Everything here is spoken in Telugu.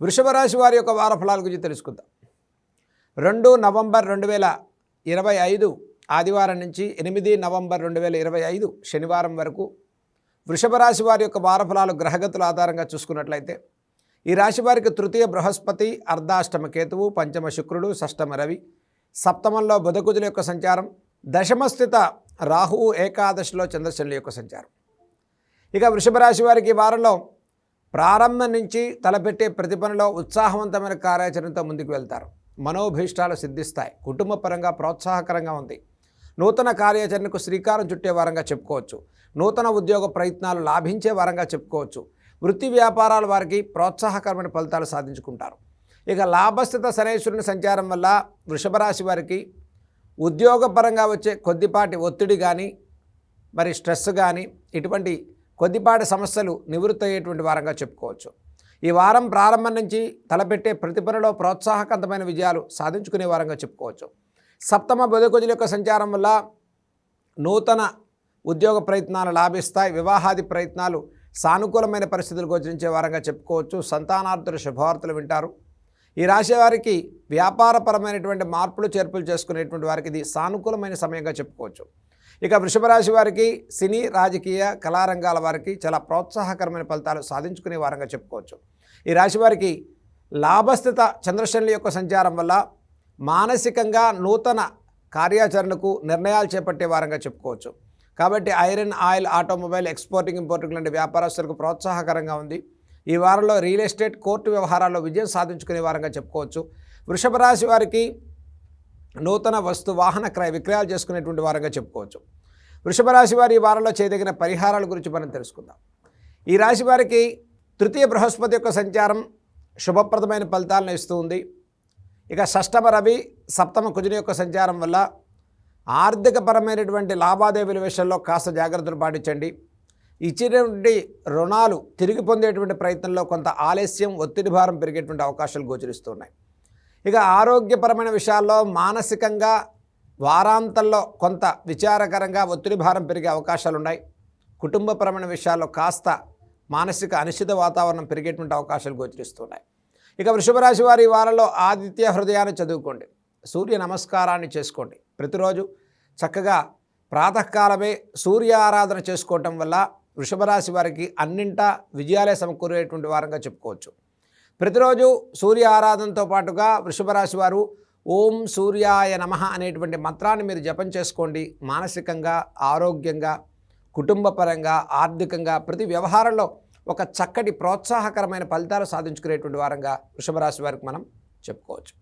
వృషభ రాశి వారి యొక్క వార ఫలాల గురించి తెలుసుకుందాం. రెండు నవంబర్ రెండు వేల ఇరవై ఐదు ఆదివారం నుంచి ఎనిమిది నవంబర్ రెండు వేల ఇరవై ఐదు శనివారం వరకు వృషభ రాశి వారి యొక్క వార ఫలాలు గ్రహగతుల ఆధారంగా చూసుకున్నట్లయితే ఈ రాశి వారికి తృతీయ బృహస్పతి అర్ధాష్టమ కేతువు పంచమ శుక్రుడు షష్టమ రవి సప్తమంలో బుధకుజుల యొక్క సంచారం దశమస్థిత రాహువు ఏకాదశిలో చంద్రశనుల యొక్క సంచారం. ఇక వృషభ రాశి వారికి వారంలో ప్రారంభం నుంచి తలపెట్టే ప్రతి పనిలో ఉత్సాహవంతమైన కార్యాచరణతో ముందుకు వెళ్తారు. మనోభీష్టాలు సిద్ధిస్తాయి. కుటుంబ పరంగా ప్రోత్సాహకరంగా ఉంది. నూతన కార్యాచరణకు శ్రీకారం చుట్టే వారంగా చెప్పుకోవచ్చు. నూతన ఉద్యోగ ప్రయత్నాలు లాభించే వారంగా చెప్పుకోవచ్చు. వృత్తి వ్యాపారాల వారికి ప్రోత్సాహకరమైన ఫలితాలు సాధించుకుంటారు. ఇక లాభస్థిత శనేశ్వరుని సంచారం వల్ల వృషభరాశి వారికి ఉద్యోగపరంగా వచ్చే కొద్దిపాటి ఒత్తిడి కానీ మరి స్ట్రెస్ కానీ ఇటువంటి కొద్దిపాటి సమస్యలు నివృత్తి అయ్యేటువంటి వారంగా చెప్పుకోవచ్చు. ఈ వారం ప్రారంభం నుంచి తలపెట్టే ప్రతి పనిలో ప్రోత్సాహకంతమైన విజయాలు సాధించుకునే వారంగా చెప్పుకోవచ్చు. సప్తమ బుధకుజుల యొక్క సంచారం వల్ల నూతన ఉద్యోగ ప్రయత్నాలు లాభిస్తాయి. వివాహాది ప్రయత్నాలు సానుకూలమైన పరిస్థితులు గోచరించే వారంగా చెప్పుకోవచ్చు. సంతానార్థుల శుభవార్తలు వింటారు. ఈ రాశి వారికి వ్యాపారపరమైనటువంటి మార్పులు చేర్పులు చేసుకునేటువంటి వారికి ఇది సానుకూలమైన సమయంగా చెప్పుకోవచ్చు. ఇక వృషభ రాశి వారికి సినీ రాజకీయ కళారంగాల వారికి చాలా ప్రోత్సాహకరమైన ఫలితాలు సాధించుకునే వారంగా చెప్పుకోవచ్చు. ఈ రాశి వారికి లాభస్థిత చంద్రశనుల యొక్క సంచారం వల్ల మానసికంగా నూతన కార్యాచరణకు నిర్ణయాలు చేపట్టే వారంగా చెప్పుకోవచ్చు. కాబట్టి iron oil automobile exporting importing లాంటి వ్యాపారస్తులకు ప్రోత్సాహకరంగా ఉంది. ఈ వారంలో రియల్ ఎస్టేట్ కోర్టు వ్యవహారాల్లో విజయం సాధించుకునే వారంగా చెప్పుకోవచ్చు. వృషభ రాశి వారికి నూతన వస్తు వాహన క్రయ విక్రయాలు చేసుకునేటువంటి వారంగా చెప్పుకోవచ్చు. వృషభ రాశి వారి ఈ వారంలో చేయదగిన పరిహారాల గురించి మనం తెలుసుకుందాం. ఈ రాశి వారికి తృతీయ బృహస్పతి యొక్క సంచారం శుభప్రదమైన ఫలితాలను ఇస్తూ ఉంది. ఇక షష్టమ రవి సప్తమ కుజుని యొక్క సంచారం వల్ల ఆర్థికపరమైనటువంటి లావాదేవీల విషయంలో కాస్త జాగ్రత్తలు పాటించండి. ఇచ్చినటువంటి రుణాలు తిరిగి పొందేటువంటి ప్రయత్నంలో కొంత ఆలస్యం ఒత్తిడి భారం పెరిగేటువంటి అవకాశాలు గోచరిస్తున్నాయి ఇక ఆరోగ్యపరమైన విషయాల్లో మానసికంగా వారాంతంలో కొంత విచారకరంగా ఒత్తిడి భారం పెరిగే అవకాశాలు ఉన్నాయి. కుటుంబపరమైన విషయాల్లో కాస్త మానసిక అనిశ్చిత వాతావరణం పెరిగేటువంటి అవకాశాలు గోచరిస్తున్నాయి ఇక వృషభరాశి వారి వారంలో ఆదిత్య హృదయాన్ని చదువుకోండి. సూర్య నమస్కారాన్ని చేసుకోండి. ప్రతిరోజు చక్కగా ప్రాతకాలమే సూర్య ఆరాధన చేసుకోవటం వల్ల వృషభరాశి వారికి అన్నింటా విజయాలే సమకూరేటువంటి వారంగా చెప్పుకోవచ్చు. ప్రతిరోజు సూర్య ఆరాధనతో పాటుగా వృషభరాశి వారు ఓం సూర్యాయ నమ అనేటువంటి మంత్రాన్ని మీరు జపం చేసుకోండి. మానసికంగా ఆరోగ్యంగా కుటుంబపరంగా ఆర్థికంగా ప్రతి వ్యవహారంలో ఒక చక్కటి ప్రోత్సాహకరమైన ఫలితాలు సాధించుకునేటువంటి వారంగా వృషభరాశి వారికి మనం చెప్పుకోవచ్చు.